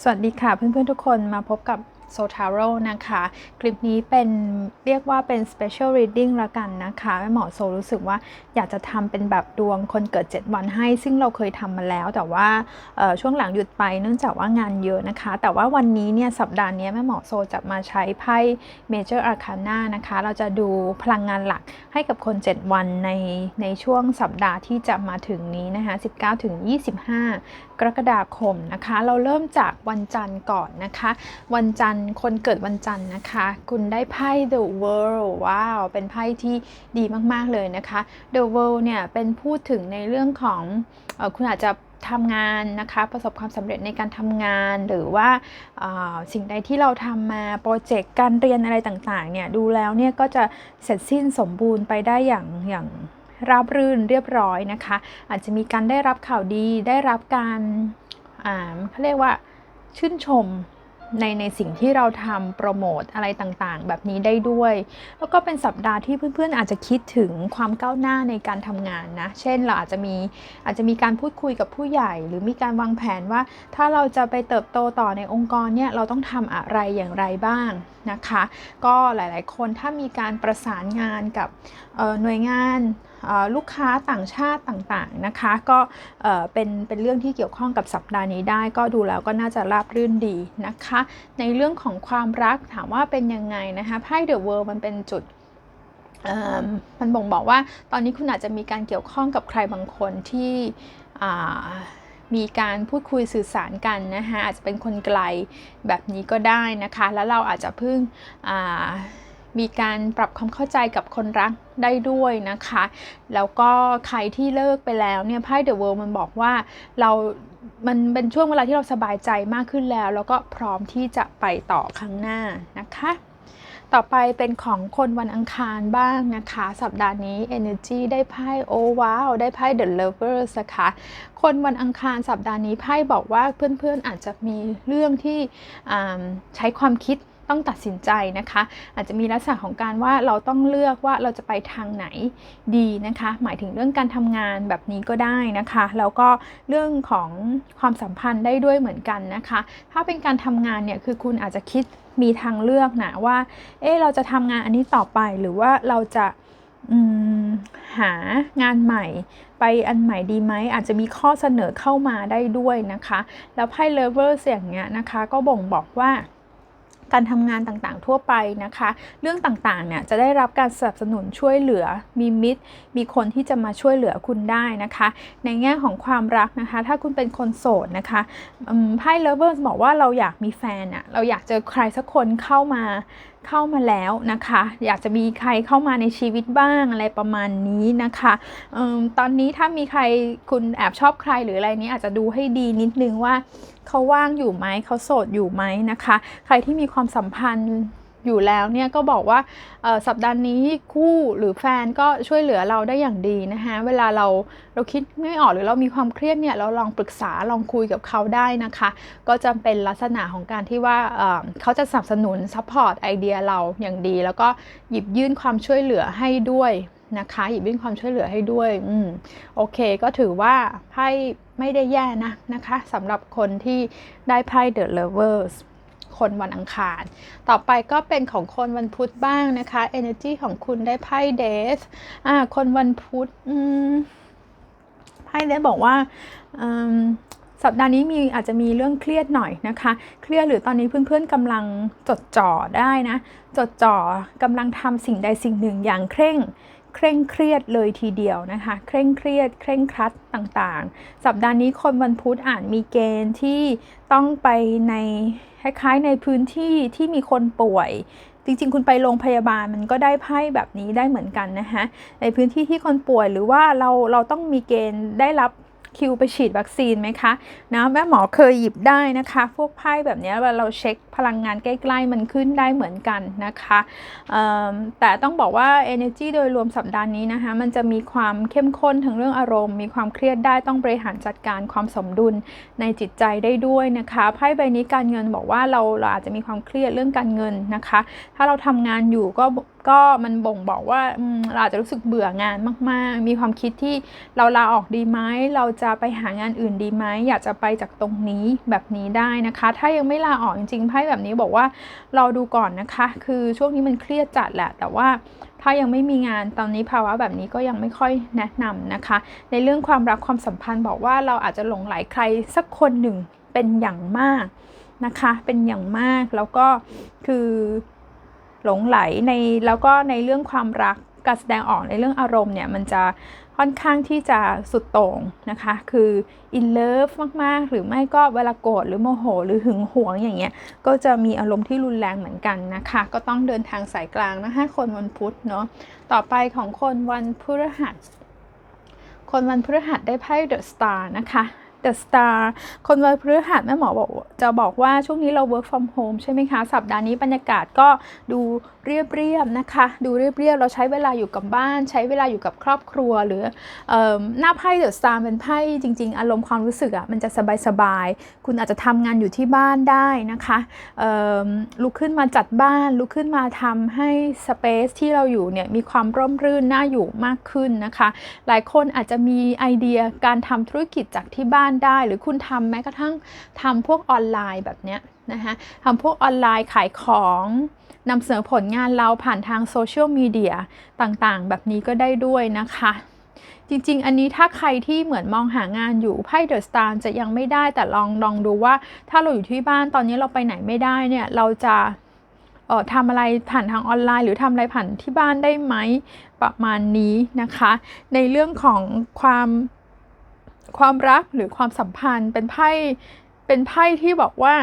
สวัสดีค่ะเพื่อนๆทุกคนมาพบกับ โซทาโร่นะคะ คลิปนี้เป็นเรียกว่าเป็น special reading ละกันนะคะแม่หมอโซรู้สึกว่าอยากจะทำเป็นแบบดวงคนเกิด 7 วันให้ ซึ่งเราเคยทำมาแล้ว แต่ว่าช่วงหลังหยุดไปเนื่องจากว่างานเยอะนะคะ แต่ว่าวันนี้เนี่ยสัปดาห์นี้แม่หมอโซจะมาใช้ไพ่ Major Arcana นะคะ เราจะดูพลังงานหลักให้กับคน 7 วันในในช่วงสัปดาห์ที่จะมาถึงนี้นะคะ19ถึง25 กรกฎาคมนะคะ เราเริ่มจากวันจันทร์ก่อนนะคะ วันจันทร์คนเกิดวันจันทร์นะคะ คุณได้ไพ่ The World ว้าว เป็นไพ่ที่ดีมาก ๆ เลยนะคะ The World เนี่ย เป็นพูดถึงในเรื่องของออคุณอาจจะทำงานนะคะประสบความสำเร็จในการทำงานหรือว่าสิ่งใดที่เราทำมาโปรเจกต์การเรียนอะไรต่างๆเนี่ยดูแล้วเนี่ยก็จะเสร็จสิ้นสมบูรณ์ไปได้อย่างอย่างราบรื่นเรียบร้อยนะคะ อาจจะมีการได้รับข่าวดีได้รับการเขาเรียกว่าชื่นชม ในในสิ่งที่เราทำโปรโมทอะไรต่างๆ แบบนี้ได้ด้วย แล้วก็เป็นสัปดาห์ที่เพื่อนๆอาจจะคิดถึงความก้าวหน้าในการทำงานนะ เช่นเราอาจจะมีอาจจะมีการพูดคุยกับผู้ใหญ่ หรือมีการวางแผนว่า ถ้าเราจะไปเติบโตต่อในองค์กรเนี่ยเราต้องทำอะไรอย่างไรบ้างนะคะ ก็หลายๆคนถ้ามีการประสานงานกับเอ่อหน่วยงาน ลูกค้าต่างชาติต่างๆนะคะ ก็เอ่อเป็นเป็นเรื่องที่เกี่ยวข้องกับสัปดาห์นี้ได้ ก็ดูแล้วก็น่าจะราบรื่นดีนะคะ ในเรื่องของความรักถามว่าเป็นยังไงนะคะไพ่เดอะเวิลด์มันเป็นจุดมันบ่งบอกว่าตอนนี้คุณอาจจะมีการเกี่ยวข้องกับใครบางคนที่มีการพูดคุยสื่อสารกันนะคะอาจจะเป็นคนไกลแบบนี้ก็ได้นะคะ แล้วเราอาจจะเพิ่ง มีการปรับความเข้าใจกับคนรักได้ด้วยนะคะ แล้วก็ใครที่เลิกไปแล้วเนี่ยไพ่เดอะเวิลด์มันบอกว่าเรา มันเป็นช่วงเวลาที่เราสบายใจมากขึ้นแล้ว แล้วก็พร้อมที่จะไปต่อข้างหน้านะคะต่อไปเป็นของคนวันอังคารบ้างนะคะ สัปดาห์นี้ Energy ได้ไพ่โอว้าวได้ไพ่ The Lovers นะคะคนวันอังคารสัปดาห์นี้ไพ่บอกว่าเพื่อนๆอาจจะมีเรื่องที่ใช้ความคิด ต้องตัดสินใจนะคะ อาจจะมีลักษณะของการว่าเราต้องเลือกว่าเราจะไปทางไหนดีนะคะ หมายถึงเรื่องการทำงานแบบนี้ก็ได้นะคะ แล้วก็เรื่องของความสัมพันธ์ได้ด้วยเหมือนกันนะคะ ถ้าเป็นการทำงานเนี่ยคือคุณอาจจะคิดมีทางเลือกนะว่า เอ๊เราจะทำงานอันนี้ต่อไปหรือว่าเราจะหางานใหม่ไปอันใหม่ดีไหมอาจจะมีข้อเสนอเข้ามาได้ด้วยนะคะ แล้วไพ่เลเวอร์อย่างเงี้ยนะคะ ก็บ่งบอกว่า การทำงานต่างๆ ทั่วไปนะคะ เรื่องต่างๆเนี่ยจะได้รับการสนับสนุนช่วยเหลือมีมิตร มีคนที่จะมาช่วยเหลือคุณได้นะคะ ในแง่ของความรักนะคะ ถ้าคุณเป็นคนโสดนะคะไพ่เลเวอร์บอกว่าเราอยากมีแฟนอะเราอยากเจอใครสักคนเข้ามา เข้ามาแล้วนะคะ อยากจะมีใครเข้ามาในชีวิตบ้างอะไรประมาณนี้นะคะออตอนนี้ถ้ามีใครคุณแอบชอบใครหรืออะไรนี้อาจจะดูให้ดีนิดนึงว่าเขาว่างอยู่ไหมเขาโสดอยู่ไหมนะคะ ใครที่มีความสัมพันธ์ อยู่แล้วเนี่ยก็บอกว่าสัปดาห์นี้คู่หรือแฟนก็ช่วยเหลือเราได้อย่างดีนะคะเวลาเราเราคิดไม่ออกหรือเรามีความเครียดเนี่ยเราลองปรึกษาลองคุยกับเขาได้นะคะ ก็จะเป็นลักษณะของการที่ว่าเเขาจะสนับสนุนซัพพอร์ตไอเดียเราอย่างดี แล้วก็หยิบยื่นความช่วยเหลือให้ด้วยนะคะหยิบยื่นความช่วยเหลือให้ด้วยอืมโอเคก็ถือว่าไพ่ไม่ได้แย่นะนะคะสำหรับคนที่ได้ไพ่ The Lovers คนวันอังคาร ต่อไปก็เป็นของคนวันพุธบ้างนะคะ energy ของคุณได้ไพ่เดสอ่าคนวันพุธไพ่เดสบอกว่าสัปดาห์นี้มีอาจจะมีเรื่องเครียดหน่อยนะคะ เครียดหรือตอนนี้เพื่อนๆกำลังจดจ่อได้นะ จดจ่อกำลังทำสิ่งใดสิ่งหนึ่งอย่างเคร่งเคร่งเครียดเลยทีเดียวนะคะ เคร่งเครียด เคร่งครัดต่างๆ สัปดาห์นี้คนวันพุธอาจมีเกณฑ์ที่ต้องไปใน คล้ายๆในพื้นที่ที่มีคนป่วย จริงๆ คุณไปโรงพยาบาลมันก็ได้ไพ่แบบนี้ได้เหมือนกันนะคะในพื้นที่ที่คนป่วยหรือว่าเราเราต้องมีเกณฑ์ได้รับ คิวไปฉีดวัคซีนไหมคะนะแม่หมอเคยหยิบได้นะคะ พวกไพ่แบบนี้เวลาเราเช็คพลังงานใกล้ๆ มันขึ้นได้เหมือนกันนะคะแต่ต้องบอกว่า energy โดยรวมสัปดาห์นี้นะคะ มันจะมีความเข้มข้นทั้งเรื่องอารมณ์ มีความเครียดได้ต้องบริหารจัดการความสมดุลในจิตใจได้ด้วยนะคะไพ่ใบนี้การเงินบอกว่าเราเราอาจจะมีความเครียดเรื่องการเงินนะคะ ถ้าเราทำงานอยู่ก็ ก็มันบ่งบอกว่าเราอาจจะรู้สึกเบื่องานมาก ๆ มีความคิดที่เราลาออกดีไหมเราจะไปหางานอื่นดีไหมอยากจะไปจากตรงนี้แบบนี้ได้นะคะ ถ้ายังไม่ลาออกจริงๆไพ่แบบนี้บอกว่ารอดูก่อนนะคะ คือช่วงนี้มันเครียดจัดแหละ แต่ว่าถ้ายังไม่มีงานตอนนี้ภาวะแบบนี้ก็ยังไม่ค่อยแนะนำนะคะ ในเรื่องความรักความสัมพันธ์บอกว่าเราอาจจะหลงไหลใครสักคนหนึ่งเป็นอย่างมากนะคะ เป็นอย่างมากแล้วก็คือ หลงไหลในแล้วก็ในเรื่องความรักการแสดงออกในเรื่องอารมณ์เนี่ยมันจะค่อนข้างที่จะสุดโต่งนะคะ คือ in love มาก ๆ หรือไม่ก็เวลาโกรธหรือโมโห หรือหึงหวงอย่างเงี้ย ก็จะมีอารมณ์ที่รุนแรงเหมือนกันนะคะ ก็ต้องเดินทางสายกลางนะคะคนวันพุธเนาะ ต่อไปของคนวันพฤหัส คนวันพฤหัสได้ไพ่ The Star นะคะ The Star คนวันพฤหัสแม่หมอบอกจะบอกว่าช่วงนี้เรา work from home ใช่ไหมคะ สัปดาห์นี้บรรยากาศก็ดูเรียบๆนะคะ ดูเรียบๆเราใช้เวลาอยู่กับบ้าน ใช้เวลาอยู่กับครอบครัวหรือออหน้าไพ่ The Star เป็นไพ่จริง ๆ อารมณ์ความรู้สึกอะ่ะมันจะสบายๆ คุณอาจจะทำงานอยู่ที่บ้านได้นะคะลุกขึ้นมาจัดบ้านลุกขึ้นมาทำให้สเปซที่เราอยู่เนี่ยมีความร่มรื่นน่าอยู่มากขึ้นนะคะ หลายคนอาจจะมีไอเดียการทำธุรกิจจากที่บ้านานได้ หรือคุณทำแม้กระทั่งทำพวกออนไลน์แบบเนี้ยนะคะทำพวกออนไลน์ขายของนำเสนอผลงานเราผ่านทางโซเชียลมีเดียต่างๆ แบบนี้ก็ได้ด้วยนะคะจริง ๆ อันนี้ถ้าใครที่เหมือนมองหางานอยู่ไพ่เดอะสตาร์จะยังไม่ได้แต่ลองลองดูว่า ถ้าเราอยู่ที่บ้านตอนนี้เราไปไหนไม่ได้เนี่ยเราจะเอ่อทำอะไรผ่านทางออนไลน์ หรือทำอะไรผ่านที่บ้านได้ไหมประมาณนี้นะคะ ในเรื่องของความ ความรักหรือความสัมพันธ์เป็นไพ่เป็นไพ่ที่บอกว่า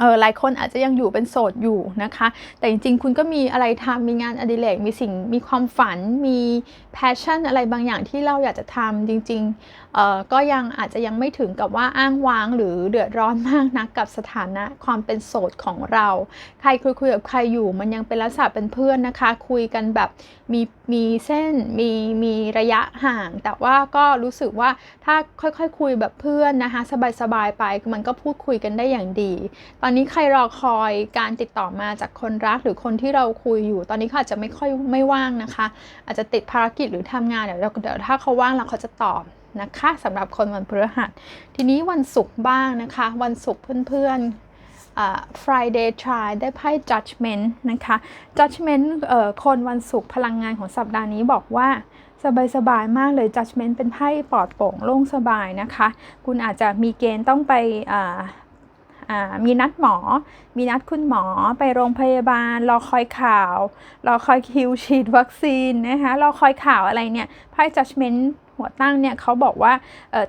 เออหลายคนอาจจะยังอยู่เป็นโสดอยู่นะคะ แต่จริงๆ คุณก็มีอะไรทำมีงานอดิเรกมีสิ่งมีความฝันมีแพชชั่นอะไรบางอย่างที่เราอยากจะทำจริงๆเออก็ยังอาจจะยังไม่ถึงกับว่าอ้างว้างหรือเดือดร้อนมากนักกับสถานะความเป็นโสดของเรา ใครคุยคุยกับใครอยู่มันยังเป็นลักษณะเป็นเพื่อนนะคะ คุยกันแบบมี มีเส้นมีมีระยะห่าง แต่ว่าก็รู้สึกว่าถ้าค่อยๆคคุยแบบเพื่อนนะคะสบายๆไปมันก็พูดคุยกันได้อย่างดี ตอนนี้ใครรอคอยการติดต่อมาจากคนรักหรือคนที่เราคุยอยู่ ตอนนี้เขาอาจจะไม่ค่อยไม่ว่างนะคะ อาจจะติดภารกิจหรือทำงานเดี๋ยวเดี๋ยวถ้าเขาว่างแล้วเขาจะตอบนะคะสำหรับคนวันพฤหัส ทีนี้วันศุกร์บ้างนะคะ วันศุกร์เพื่อนๆ Friday try ได้ไพ่ judgment นะคะ judgment คนวันศุกร์พลังงานของสัปดาห์นี้บอกว่าสบายสบายมากเลย judgment เป็นไพ่ปลอดโปร่งโล่งสบายนะคะ คุณอาจจะมีเกณฑ์ต้องไป มีนัดหมอ มีนัดคุณหมอไปโรงพยาบาล รอคอยข่าว รอคอยคิวฉีดวัคซีนนะคะรอคอยข่าวอะไรเนี่ยไพ่ judgment หัวตั้งเนี่ยเขาบอกว่า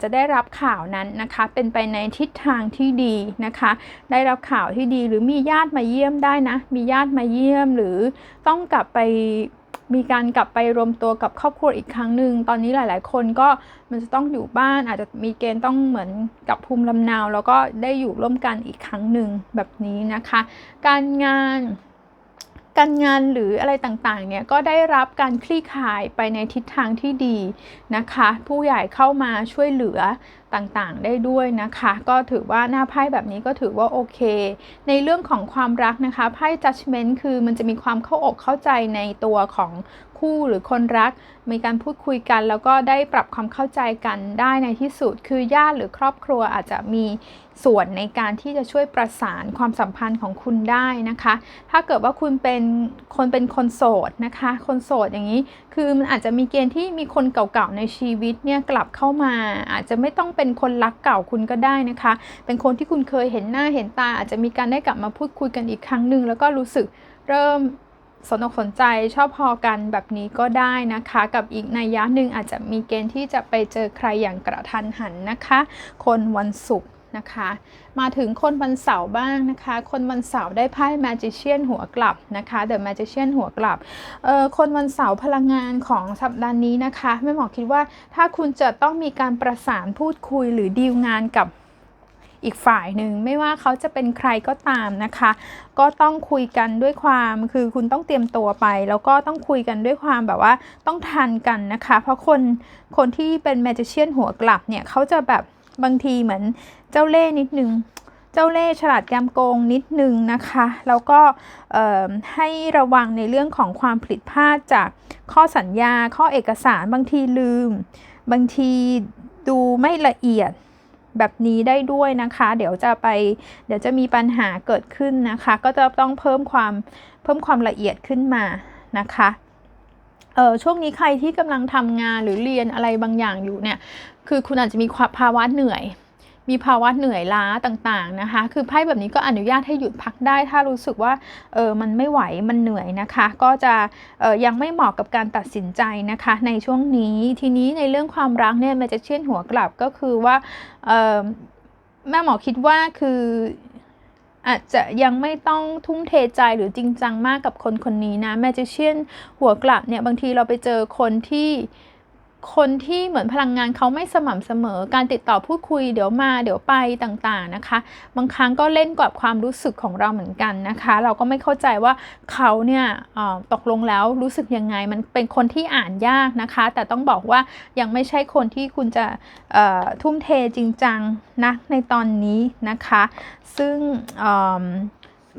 จะได้รับข่าวนั้นนะคะ เป็นไปในทิศทางที่ดีนะคะ ได้รับข่าวที่ดีหรือมีญาติมาเยี่ยมได้นะ มีญาติมาเยี่ยมหรือต้องกลับไป มีการกลับไปรวมตัวกับครอบครัวอีกครั้งหนึ่งตอนนี้หลาย ๆ คนก็มันจะต้องอยู่บ้านอาจจะมีเกณฑ์ต้องเหมือนกับภูมิลำเนา แล้วก็ได้อยู่ร่วมกันอีกครั้งหนึ่งแบบนี้นะคะ การงานการงานหรืออะไรต่างๆ เนี่ยก็ได้รับการคลี่คลายไปในทิศทางที่ดีนะคะ ผู้ใหญ่เข้ามาช่วยเหลือ ต่างๆ ได้ด้วยนะคะ ก็ถือว่าหน้าไพ่แบบนี้ก็ถือว่าโอเค ในเรื่องของความรักนะคะไพ่ judgment คือมันจะมีความเข้าอกเข้าใจในตัวของ คู่หรือคนรัก มีการพูดคุยกันแล้วก็ได้ปรับความเข้าใจกันได้ในที่สุด คือญาติหรือครอบครัวอาจจะมีส่วนในการที่จะช่วยประสานความสัมพันธ์ของคุณได้นะคะ ถ้าเกิดว่าคุณเป็นคนเป็นคนโสดนะคะ คนโสดอย่างนี้ คือมันอาจจะมีเกณฑ์ที่มีคนเก่าๆในชีวิตเนี่ยกลับเข้ามา อาจจะไม่ต้องเป็นคนรักเก่าคุณก็ได้นะคะ เป็นคนที่คุณเคยเห็นหน้าเห็นตา อาจจะมีการได้กลับมาพูดคุยกันอีกครั้งหนึ่งแล้วก็รู้สึกเริ่ม สนอกสนใจชอบพอกันแบบนี้ก็ได้นะคะ กับอีกนัยยะหนึ่งอาจจะมีเกณฑ์ที่จะไปเจอใครอย่างกระทันหันนะคะ คนวันศุกร์นะคะ มาถึงคนวันเสาร์บ้างนะคะ คนวันเสาร์ได้ไพ่ Magician หัวกลับนะคะ The Magician หัวกลับเอ่อคนวันเสาร์พลังงานของสัปดาห์นี้นะคะแม่หมอคิดว่าถ้าคุณจะต้องมีการประสานพูดคุยหรือดีลงานกับ อีกฝ่ายหนึ่งไม่ว่าเขาจะเป็นใครก็ตามนะคะ ก็ต้องคุยกันด้วยความคือคุณต้องเตรียมตัวไป แล้วก็ต้องคุยกันด้วยความแบบว่าต้องทันกันนะคะ เพราะคนคนที่เป็นแมจิเชียนหัวกลับเนี่ยเขาจะแบบบางทีเหมือนเจ้าเล่ห์นิดนึงเจ้าเล่ห์ฉลาดแกมโกงนิดนึงนะคะ แล้วก็ให้ระวังในเรื่องของความผิดพลาดจากข้อสัญญา ข้อเอกสารบางทีลืม บางทีดูไม่ละเอียด แบบนี้ได้ด้วยนะคะ เดี๋ยวจะไป เดี๋ยวจะมีปัญหาเกิดขึ้นนะคะ ก็จะต้องเพิ่มความเพิ่มความละเอียดขึ้นมานะคะเออช่วงนี้ใครที่กำลังทำงานหรือเรียนอะไรบางอย่างอยู่เนี่ย คือคุณอาจจะมีความภาวะเหนื่อย มีภาวะเหนื่อยล้าต่างๆนะคะ คือไพ่แบบนี้ก็อนุญาตให้หยุดพักได้ ถ้ารู้สึกว่าเออมันไม่ไหวมันเหนื่อยนะคะ ก็จะเออยังไม่เหมาะกับการตัดสินใจนะคะ ในช่วงนี้ทีนี้ในเรื่องความรักเนี่ยมันจะเชื่อนหัวกลับก็คือว่าเออแม่หมอคิดว่าคืออาจจะยังไม่ต้องทุ่มเทใจหรือจริงจังมากกับคนคนนี้นะแมจิเชียนหัวกลับเนี่ยบางทีเราไปเจอคนที่ คนที่เหมือนพลังงานเขาไม่สม่ำเสมอ การติดต่อพูดคุยเดี๋ยวมาเดี๋ยวไปต่างๆนะคะ บางครั้งก็เล่นกับความรู้สึกของเราเหมือนกันนะคะ เราก็ไม่เข้าใจว่าเขาเนี่ยตกลงแล้วรู้สึกยังไง มันเป็นคนที่อ่านยากนะคะ แต่ต้องบอกว่ายังไม่ใช่คนที่คุณจะทุ่มเทจริงจังนะในตอนนี้นะคะ ซึ่ง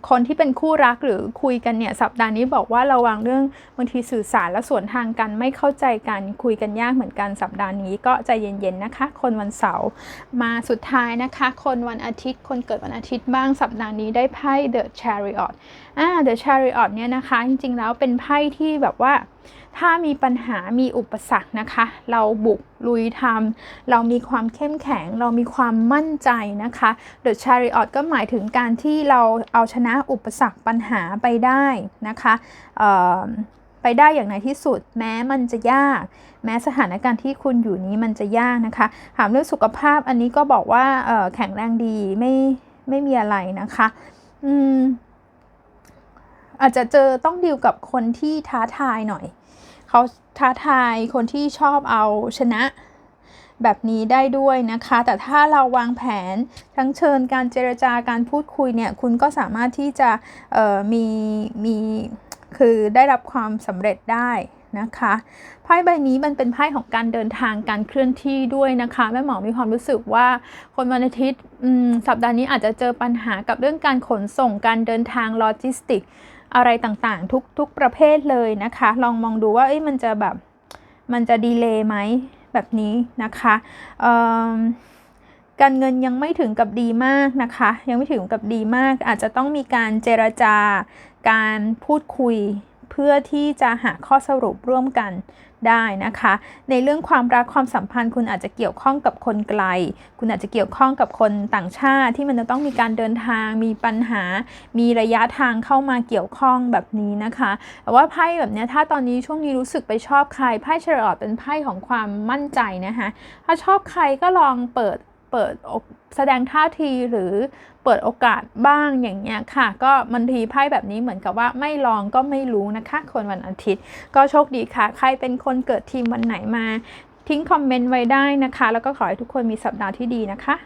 คนที่เป็นคู่รักหรือคุยกันเนี่ยสัปดาห์นี้บอกว่าระวังเรื่องบางทีสื่อสารและส่วนทางกันไม่เข้าใจกันคุยกันยากเหมือนกันสัปดาห์นี้ก็ใจเย็นๆนะคะ คนวันเสาร์มาสุดท้ายนะคะ คนวันอาทิตย์ คนเกิดวันอาทิตย์บ้างสัปดาห์นี้ได้ไพ่ The Chariot อ่า The Chariot เนี่ยนะคะ จริงๆแล้วเป็นไพ่ที่แบบว่าถ้ามีปัญหามีอุปสรรคนะคะ เราบุกลุยทำเรามีความเข้มแข็ง เรามีความมั่นใจนะคะ The Chariot ก็หมายถึงการที่เราเอาชนะอุปสรรคปัญหาไปได้นะคะไปได้อย่างในที่สุดแม้มันจะยาก แม้สถานการณ์ที่คุณอยู่นี้มันจะยากนะคะ ถามเรื่องสุขภาพอันนี้ก็บอกว่าแข็งแรงดีไม่ไม่มีอะไรนะคะ อืม อาจจะเจอต้องดีลกับคนที่ท้าทายหน่อย เขาท้าทายคนที่ชอบเอาชนะแบบนี้ได้ด้วยนะคะ แต่ถ้าเราวางแผนทั้งเชิญการเจรจาการพูดคุยเนี่ย คุณก็สามารถที่จะมีมีคือได้รับความสำเร็จได้นะคะไพ่ใบนี้มันเป็นไพ่ของการเดินทางการเคลื่อนที่ด้วยนะคะแม่หมอมีความรู้สึกว่าคนวันอาทิตย์สัปดาห์นี้อาจจะเจอปัญหากับเรื่องการขนส่งการเดินทางโลจิสติก อะไรต่างๆ ทุกทุกประเภทเลยนะคะ ลองมองดูว่าเอ้ยมันจะแบบมันจะดีเลย์ไหมแบบนี้นะคะการเงินยังไม่ถึงกับดีมากนะคะ ยังไม่ถึงกับดีมาก อาจจะต้องมีการเจรจาการพูดคุย เพื่อที่จะหาข้อสรุปร่วมกันได้นะคะ ในเรื่องความรักความสัมพันธ์ คุณอาจจะเกี่ยวข้องกับคนไกล คุณอาจจะเกี่ยวข้องกับคนต่างชาติที่มันจะต้องมีการเดินทาง มีปัญหา มีระยะทางเข้ามาเกี่ยวข้องแบบนี้นะคะแต่ว่าไพ่แบบนี้ถ้าตอนนี้ช่วงนี้รู้สึกไปชอบใครไพ่เชรอตเป็นไพ่ของความมั่นใจนะคะถ้าชอบใครก็ลองเปิด เปิดแสดงท่าทีหรือเปิดโอกาสบ้างอย่างเงี้ยค่ะ ก็มันทีไพ่แบบนี้เหมือนกับว่าไม่ลองก็ไม่รู้นะคะ คนวันอาทิตย์ ก็โชคดีค่ะ ใครเป็นคนเกิดทีมวันไหนมา ทิ้งคอมเมนต์ไว้ได้นะคะ แล้วก็ขอให้ทุกคนมีสัปดาห์ที่ดีนะคะ